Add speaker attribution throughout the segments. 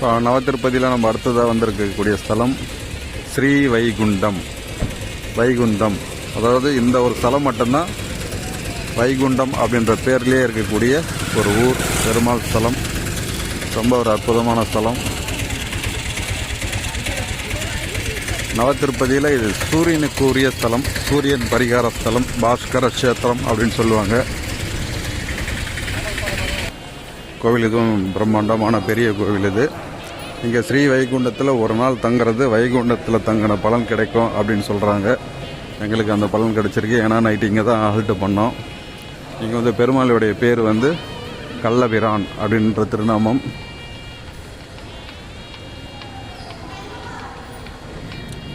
Speaker 1: இப்போ நவத்திருப்பதியில் நம்ம அடுத்ததாக வந்திருக்கக்கூடிய ஸ்தலம் ஸ்ரீ வைகுண்டம். வைகுண்டம் அதாவது இந்த ஒரு ஸ்தலம் மட்டும்தான் வைகுண்டம் அப்படின்ற பேர்லேயே இருக்கக்கூடிய ஒரு ஊர் பெருமாள் ஸ்தலம். ரொம்ப ஒரு அற்புதமான ஸ்தலம். நவத்திருப்பதியில் இது சூரியனுக்கு உரிய ஸ்தலம் சூரியன் பரிகார ஸ்தலம் பாஸ்கர கஷேத்திரம் அப்படின்னு சொல்லுவாங்க. கோவில் இதுவும் பிரம்மாண்டமான பெரிய கோவில் இது. இங்கே ஸ்ரீ வைகுண்டத்தில் ஒரு நாள் தங்குறது வைகுண்டத்தில் தங்கின பலன் கிடைக்கும் அப்படின்னு சொல்கிறாங்க எங்களுக்கு அந்த பலன் கிடைச்சிருக்கு. ஏன்னா நைட்டு இங்கே தான் ஆல்ட்டு பண்ணோம். இங்கே வந்து பெருமாளுடைய பேர் வந்து கள்ளபிரான் அப்படின்ற திருநாமம்.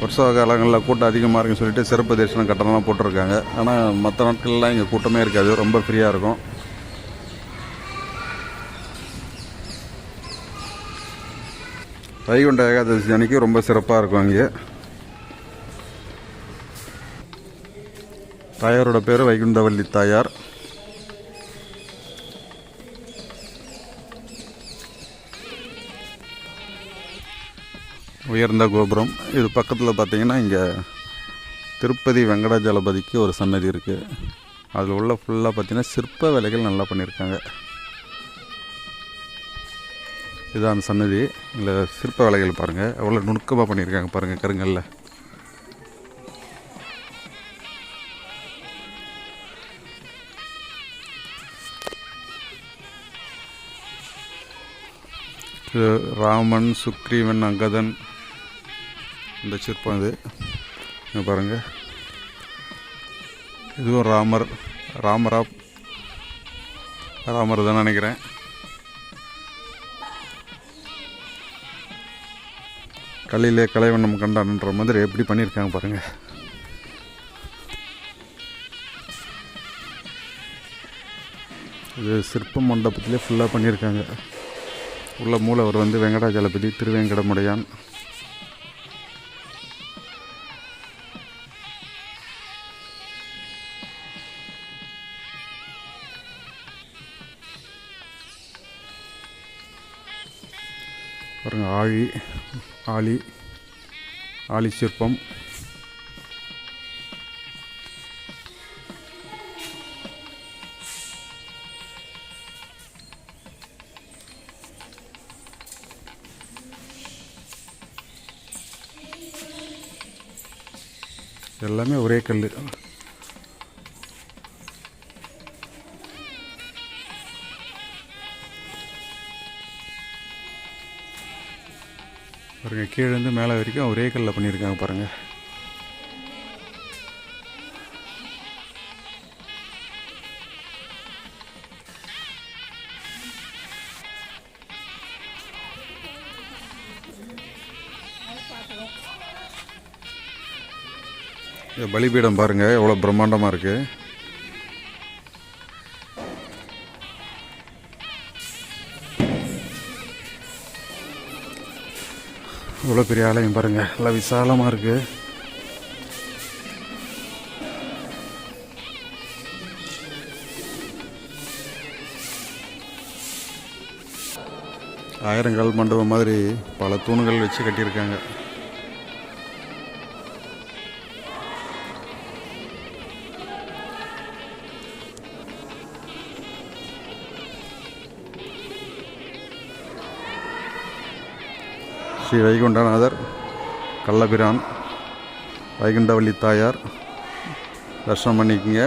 Speaker 1: உற்சவ காலங்களில் கூட்டம் அதிகமாக இருக்குன்னு சொல்லிட்டு சிறப்பு தரிசனம் கட்டணம்லாம் போட்டிருக்காங்க. ஆனால் மற்ற நாட்கள்லாம் இங்கே கூட்டமே இருக்காது. ரொம்ப ஃப்ரீயாக இருக்கும். வைகுண்ட ஏகாதசி அன்னைக்கு ரொம்ப சிறப்பாக இருக்கும் இங்கே தாயாரோட பேர் வைகுண்டவல்லி தாயார். உயர்ந்த கோபுரம். இது பக்கத்தில் பார்த்தீங்கன்னா இங்கே திருப்பதி வெங்கடாஜலபதிக்கு ஒரு சன்னதி இருக்குது அதில் உள்ள ஃபுல்லாக பார்த்தீங்கன்னா சிற்ப வேலைகள் நல்லா பண்ணியிருக்காங்க இதான் அந்த சன்னதி. இதில் சிற்ப வேலைகள் பாருங்கள் எவ்வளோ நுணுக்கமாக பண்ணியிருக்காங்க பாருங்கள் கருங்கல்ல. இது ராமன் சுக்ரீவன் அங்கதன். இந்த சிற்பம் இது. இங்கே பாருங்கள் இதுவும் ராமர். ராமரா ராமர் தான் நினைக்கிறேன். கல்லிலே கலைவண்ணம் கண்டான்ன்ற மாதிரி எப்படி பண்ணியிருக்காங்க பாருங்கள் இது சிற்ப மண்டபத்திலே ஃபுல்லாக பண்ணியிருக்காங்க. உள்ள மூலவர் வந்து வெங்கடாஜலபதி திருவேங்கடமுடையான். பாருங்கள் ஆழி ஆழி ஆழி சிற்பம். எல்லாமே ஒரே கல் பாருங்க கீழேருந்து மேலே வரைக்கும் ஒரே கல்லில் பண்ணியிருக்காங்க பாருங்க. இந்த பலிபீடம் பாருங்க எவ்வளோ பிரம்மாண்டமாக இருக்குது இவ்வளோ பெரிய ஆலயம் பாருங்க. நல்லா விசாலமாக இருக்கு. ஆயிரங்கால் மண்டபம் மாதிரி பல தூண்கள் வச்சு கட்டியிருக்காங்க. ஸ்ரீ வைகுண்டநாதர் கள்ளபிரான் வைகுண்டவள்ளி தாயார் தர்ஷனம் பண்ணிக்கங்க.